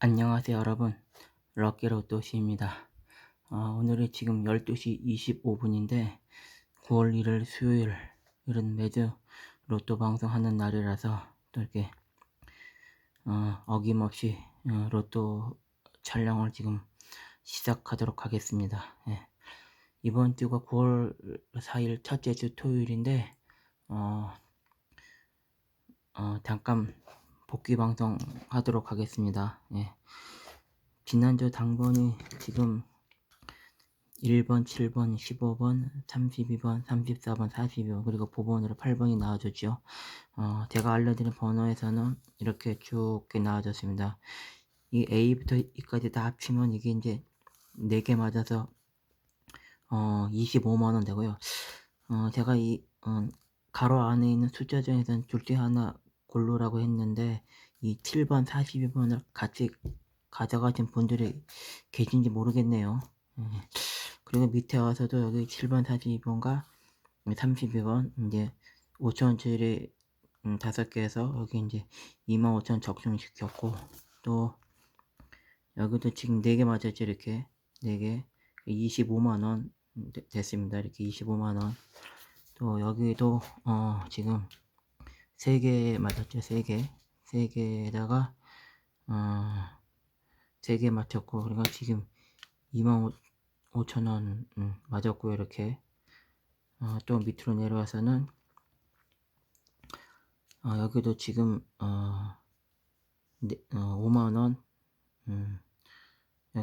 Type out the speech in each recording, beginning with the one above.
안녕하세요 여러분. 럭키로또시입니다. 어, 오늘이 지금 12시 25분인데 9월 1일 수요일은 매주 로또 방송하는 날이라서 또 이렇게 어, 어김없이 어, 로또 촬영을 지금 시작하도록 하겠습니다. 예. 이번 주가 9월 4일 첫째 주 토요일인데 어, 어, 잠깐 복귀 방송 하도록 하겠습니다. 예. 지난주 당번이 지금 1번, 7번, 15번, 32번, 34번, 42번 그리고 보번으로 8번이 나와줬죠. 어, 제가 알려드린 번호에서는 이렇게 쭉 나와줬습니다. 이 A부터 E까지 다 합치면 이게 이제 4개 맞아서 어, 25만원 되고요. 어, 제가 이 어, 가로 안에 있는 숫자 중에서는 둘째 하나 골로라고 했는데 이 7번 42번을 같이 가져가신 분들이 계신지 모르겠네요. 예. 그리고 밑에 와서도 여기 7번 42번과 32번 이제 5천원짜리 음, 5개에서 여기 이제 25,000원 적중시켰고 또 여기도 지금 4개 맞았죠 이렇게 4개. 25만원 됐습니다. 이렇게 25만원. 또 여기도 어 지금 3개 맞았죠 3개. 3개에다가 어 3개 맞췄고 그러니까 지금 25,000원 음, 맞았고요 이렇게. 어, 또 밑으로 내려와서는 어, 여기도 지금 어, 네, 어 5만원 음,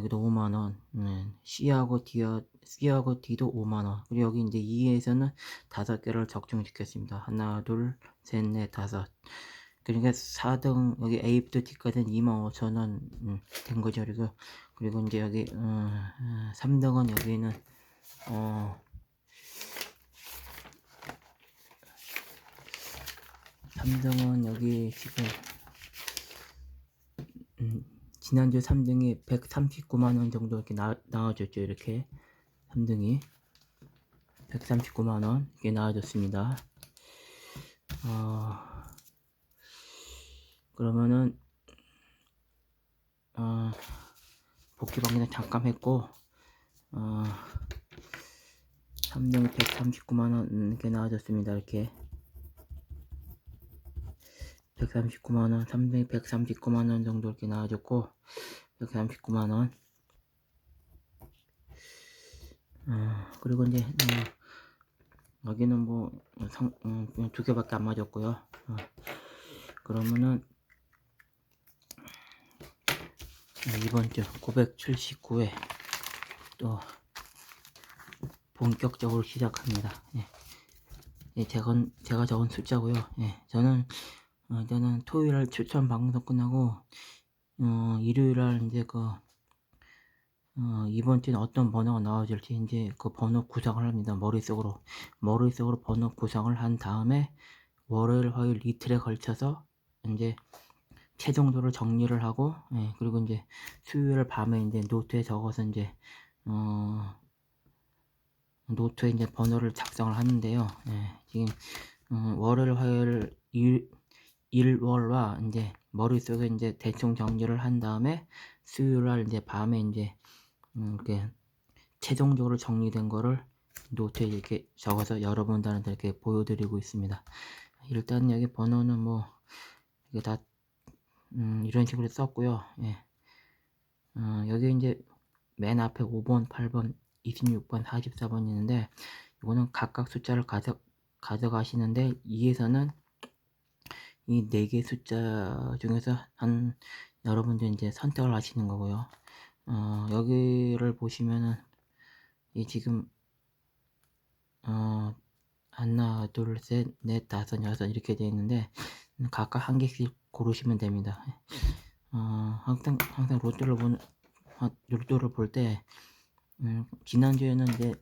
여기도 5만원. 음, C하고 D, C하고 D도 5만원. 그리고 여기 이제 2에서는 5개를 적중시켰습니다. 하나 둘 셋 넷 다섯. 그러니까 4등 여기 A부터 D까지는 25,000원 음, 된 거죠. 그리고 그리고 이제 여기 어, 3등은 여기는 어 3등은 여기 지금 음, 지난주 3등이 139만원 정도 이렇게 나, 나와줬죠 이렇게. 3등이 139만원 이렇게 나와줬습니다. 어, 그러면은 어, 복귀 방기는 잠깐 했고 어, 3등이 139만원 이렇게 나와줬습니다 이렇게 139만원 3등이 139만원 정도 이렇게 나와줬고 139만원 어, 그리고 이제 어, 여기는 뭐 성, 음, 두 개밖에 안 맞았고요 어, 그러면은 이번 주 979회 또 본격적으로 시작합니다. 예. 예, 제가, 제가 적은 숫자고요. 예, 저는 어, 저는 토요일 날 추천 방송 끝나고 어, 일요일 날 이제 그 어, 이번 주는 어떤 번호가 나와줄지 이제 그 번호 구상을 합니다. 머릿속으로 머릿속으로 번호 구상을 한 다음에 월요일, 화요일 이틀에 걸쳐서 이제 최종적으로 정리를 하고 예, 그리고 이제 수요일 밤에 이제 노트에 적어서 이제 어, 노트에 이제 번호를 작성을 하는데요. 예, 지금 어, 월요일, 화요일, 일, 일월과 이제 머릿속에 이제 대충 정리를 한 다음에 수요일 날 이제 밤에 이제 음, 이렇게 최종적으로 정리된 거를 노트에 이렇게 적어서 여러분들한테 이렇게 보여드리고 있습니다. 일단 여기 번호는 뭐 이게 다 음, 이런 식으로 썼고요. 예. 어, 여기 이제 맨 앞에 5번, 8번, 26번, 44번 있는데 이거는 각각 숫자를 가져, 가져가시는데 이에서는 이 네 개 숫자 중에서 한 여러분들 이제 선택을 하시는 거고요. 어, 여기를 보시면은 이 지금 어, 하나, 둘, 셋, 넷, 다섯, 여섯 이렇게 되어 있는데 각각 한 개씩 고르시면 됩니다. 어, 항상 항상 로또를 보는 로또를 볼때 음, 지난주에는 이제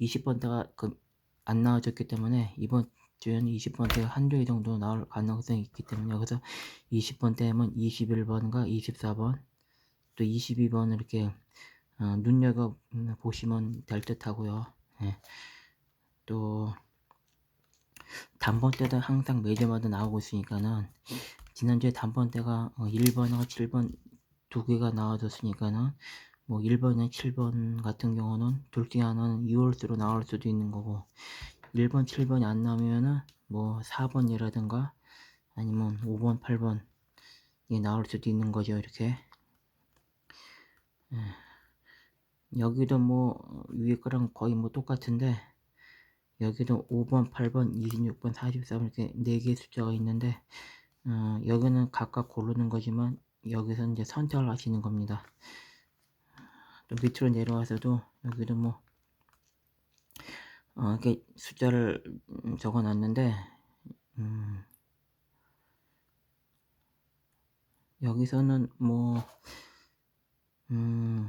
20번대가 그 안 나와줬기 때문에 이번 주에는 20번대가 한두 개 정도 나올 가능성이 있기 때문에 여기서 20번대면 21번과 24번 또 22번을 이렇게 어, 눈여겨 보시면 될 듯 하고요. 예. 또 단번 때도 항상 매주마다 나오고 있으니까는 지난주에 단번 때가 1번하고 어, 7번 두 개가 나와줬으니까는 뭐 1번에 7번 같은 경우는 둘 중에 하나는 2월수로 나올 수도 있는 거고 1번, 7번이 안 나오면은 뭐 4번이라든가 아니면 5번, 8번 이 나올 수도 있는 거죠 이렇게 예. 여기도 뭐 위에 거랑 거의 뭐 똑같은데 여기도 5번, 8번, 26번, 44번 이렇게 4개의 숫자가 있는데 어, 여기는 각각 고르는 거지만 여기서 이제 선택을 하시는 겁니다. 또 밑으로 내려와서도 여기도 뭐 어, 이렇게 숫자를 음, 적어 놨는데 음, 여기서는 뭐 음,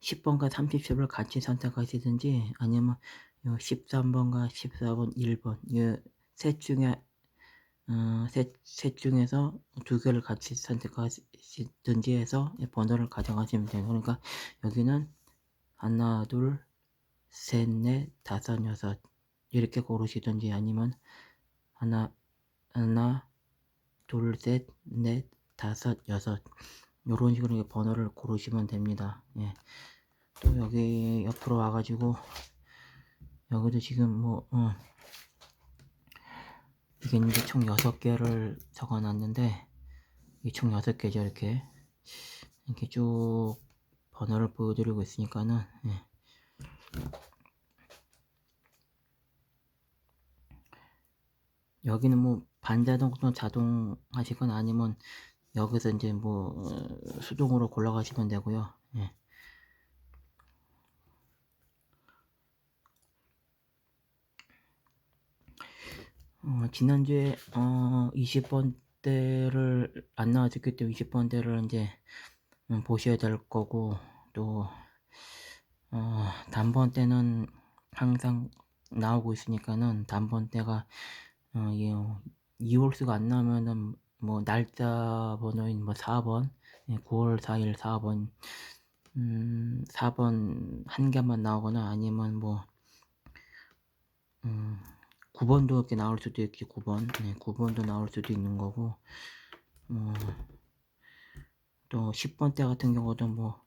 10번과 30을 같이 선택하시든지 아니면 요 13번과 14번, 1번 이셋 중에 어, 셋, 셋 중에서 두 개를 같이 선택하시든지 해서 이 번호를 가져가시면 돼요. 그러니까 여기는 하나, 둘, 셋, 넷, 다섯, 여섯 이렇게 고르시든지 아니면 하나, 하나, 둘, 셋, 넷, 다섯, 여섯 이런 식으로 번호를 고르시면 됩니다. 예. 또 여기 옆으로 와가지고 여기도 지금 뭐 어, 이게 이제 총 6개를 적어 놨는데 이게 총 6개죠 이렇게 이렇게 쭉 번호를 보여드리고 있으니까는 예. 여기는 뭐 반자동 자동 하시거나 아니면 여기서 이제 뭐 어, 수동으로 골라가시면 되고요 예. 어, 지난주에 어, 20번대를 안 나와줬기 때문에 20번대를 이제 음, 보셔야 될 거고 또 어, 단번 때는 항상 나오고 있으니까는 단번 때가 어, 예, 2월수가 안 나오면은 뭐 날짜 번호인 뭐 4번 예, 9월 4일 4번 음, 4번 한 개만 나오거나 아니면 뭐 음, 9번도 이렇게 나올 수도 있지 9번. 네, 9번도 나올 수도 있는 거고 어, 또 10번 때 같은 경우도 뭐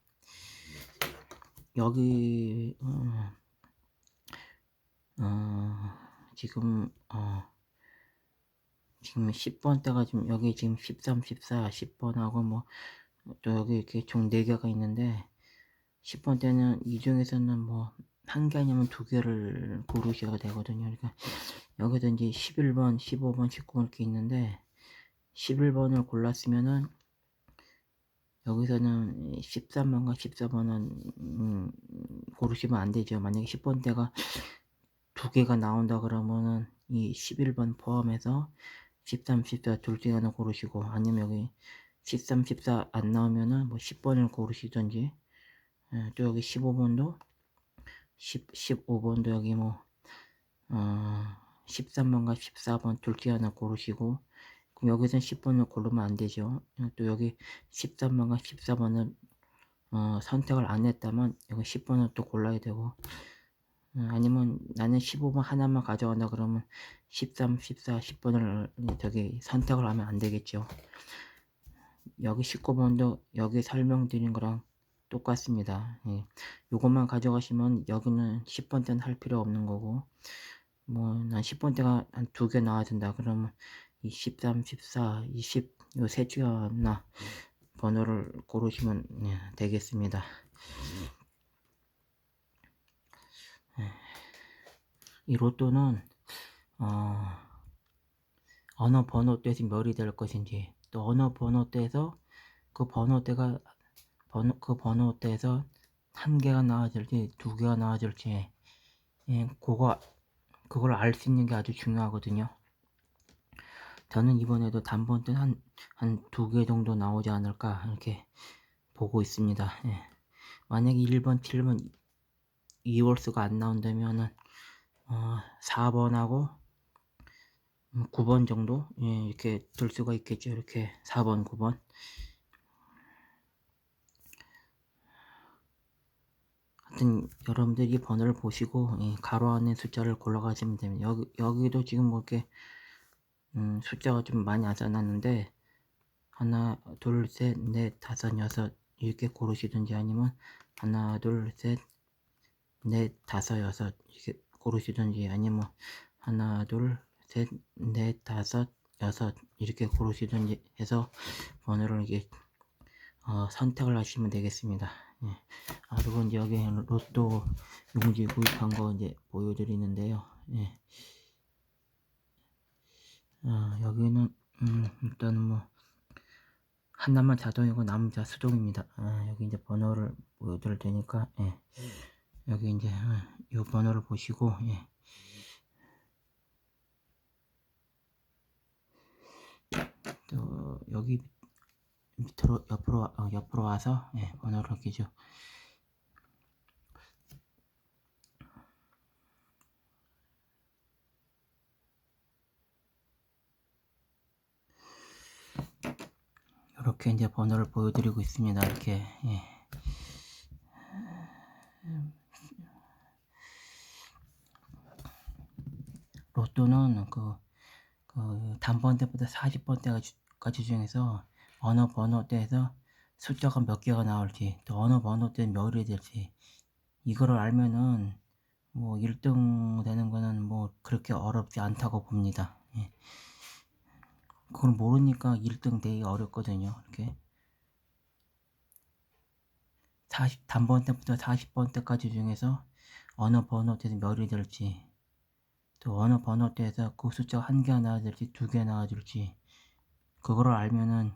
여기 어, 어, 지금 어, 지금 10번 때가 지금 여기 지금 13, 14, 10번하고 뭐 또 여기 이렇게 총 4개가 있는데 10번 때는 이 중에서는 뭐 한 개 아니면 두 개를 고르셔야 되거든요. 그러니까 여기도 이제 11번, 15번, 19번 이렇게 있는데 11번을 골랐으면은 여기서는 13번과 14번은 음, 고르시면 안 되죠. 만약에 10번 대가 두 개가 나온다 그러면은 이 11번 포함해서 13, 14 둘 중에 하나 고르시고 아니면 여기 13, 14 안 나오면은 뭐 10번을 고르시던지 예, 또 여기 15번도 10, 15번도 여기 뭐 어, 13번과 14번 둘 중에 하나 고르시고 그럼 여기선 10번을 고르면 안 되죠. 또 여기 13번과 14번을 어, 선택을 안 했다면 여기 10번을 또 골라야 되고 어, 아니면 나는 15번 하나만 가져간다 그러면 13, 14, 10번을 저기 선택을 하면 안 되겠죠. 여기 19번도 여기 설명드린 거랑 똑같습니다. 예. 요것만 가져가시면 여기는 10번 때는 할 필요 없는 거고 뭐 난 10번 때가 한 두 개 나와야 된다 그러면 이 13, 14, 20 요세 중에 하나 번호를 고르시면 예, 되겠습니다. 예. 이 로또는 어, 어느 번호대에서 몇이 될 것인지 또 어느 번호대에서 그 번호대가 번호, 그 번호대에서 한 개가 나와질지 두 개가 나와질지 예, 그거 그걸 알 수 있는 게 아주 중요하거든요. 저는 이번에도 단번 때는 한두 개 정도 나오지 않을까 이렇게 보고 있습니다. 예. 만약에 1번, 7번 2월수가 안 나온다면은 어, 4번하고 9번 음, 정도 예, 이렇게 들 수가 있겠죠. 이렇게 4번, 9번 하여튼 여러분들이 번호를 보시고 예, 가로 안에 숫자를 골라가시면 됩니다. 여기, 여기도 지금 뭐 이렇게 음, 숫자가 좀 많이 안 써놨는데 하나, 둘, 셋, 넷, 다섯, 여섯 이렇게 고르시든지 아니면 하나, 둘, 셋, 넷, 다섯, 여섯 이렇게 고르시든지 아니면 하나, 둘, 셋, 넷, 다섯, 여섯 이렇게 고르시든지 해서 번호를 이게 어, 선택을 하시면 되겠습니다. 예. 아, 그리고 이제 여기 로또 용지 구입한 거 이제 보여드리는데요. 예. 어, 여기는 음, 일단은 뭐 하나만 자동이고 남은 자 수동입니다. 아, 여기 이제 번호를 보여드릴 테니까 예. 여기 이제 어, 이 번호를 보시고 예. 또 여기 밑으로 옆으로 와- 어, 옆으로 와서 예, 번호를 이렇게 죠 이렇게 이제 번호를 보여드리고 있습니다. 이렇게 예. 로또는 그, 그 단번대부터 40번대까지 중에서 어느 번호대에서 숫자가 몇 개가 나올지 또 어느 번호대 몇이 될지 이거를 알면은 뭐 1등 되는 거는 뭐 그렇게 어렵지 않다고 봅니다. 예. 그걸 모르니까 1등 되기 어렵거든요. 이렇게 40 단번대부터 40번대까지 중에서 어느 번호대에서 몇이 될지 또 어느 번호대에서 그 숫자가 한 개가 나와줄지 두 개 나와줄지 그거를 알면은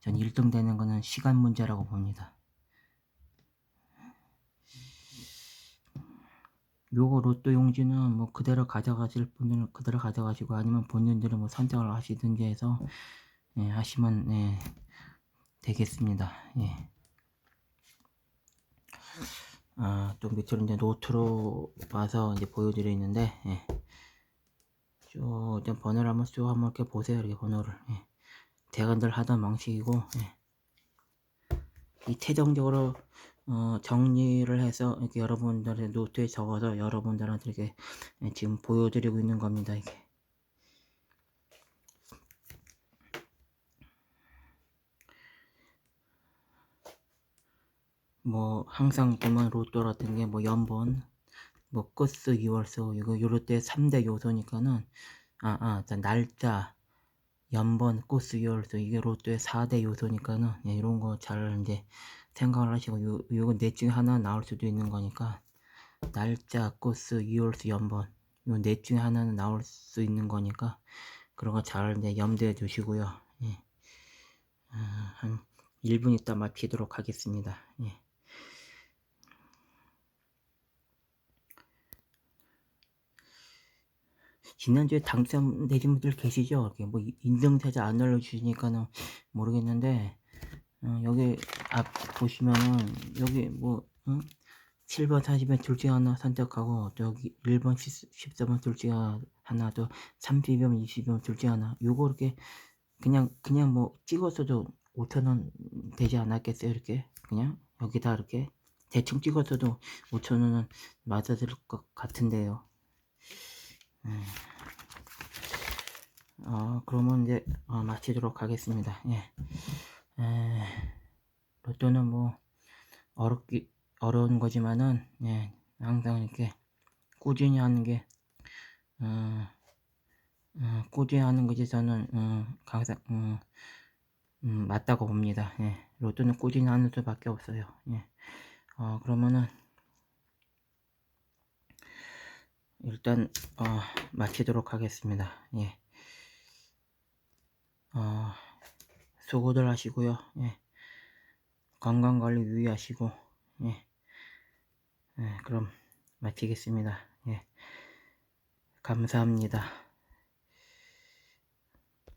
전 1등 되는 거는 시간 문제라고 봅니다. 요거 로또 용지는 뭐 그대로 가져가실 분들은 그대로 가져가시고 아니면 본인들은 뭐 선택을 하시든지 해서 예, 하시면 예, 되겠습니다. 예. 아, 또 밑으로 이제 노트로 봐서 이제 보여드리는데, 예. 쭉, 번호를 한번 쭉 한번 이렇게 보세요. 이렇게 번호를. 예. 대관들 하던 방식이고, 예. 이 최종적으로, 어, 정리를 해서 이렇게 여러분들의 노트에 적어서 여러분들한테 이렇게 예, 지금 보여드리고 있는 겁니다. 이게. 뭐 항상 보면 로또 같은 게 뭐 연번 뭐 끝수 2월수 이거 요럴 때 3대 요소니까는 아아 날짜 연번 꽃수 2월수 이게 로또의 4대 요소니까는 예, 이런 거 잘 이제 생각을 하시고 요, 요거 넷 중에 하나 나올 수도 있는 거니까 날짜 꽃수 2월수 연번 요 넷 중에 하나는 나올 수 있는 거니까 그런 거 잘 이제 염두에 두시고요 예. 아, 한 1분 있다 마치도록 하겠습니다 예. 지난주에 당첨되신 분들 계시죠? 이렇게 뭐 인증사자 안 알려주시니까는 모르겠는데 어, 여기 앞 보시면은 여기 뭐 응? 7번 40번 둘 중에 하나 선택하고 또 여기 1번 10, 14번 둘 중에 하나 또 30번 20번 둘 중에 하나 요거 이렇게 그냥 그냥 뭐 찍었어도 5천원 되지 않았겠어요 이렇게 그냥 여기다 이렇게 대충 찍었어도 5천원은 맞아들 것 같은데요 음. 어, 그러면 이제 어, 마치도록 하겠습니다. 예. 에, 로또는 뭐 어렵기 어려운 거지만은 예, 항상 이렇게 꾸준히 하는 게 어, 어, 꾸준히 하는 것이 저는 어, 항상 음, 음, 맞다고 봅니다. 예. 로또는 꾸준히 하는 수밖에 없어요. 예. 어, 그러면은 일단 어, 마치도록 하겠습니다. 예. 어, 수고들 하시고요. 예. 건강관리 유의하시고 예. 예, 그럼 마치겠습니다. 예. 감사합니다.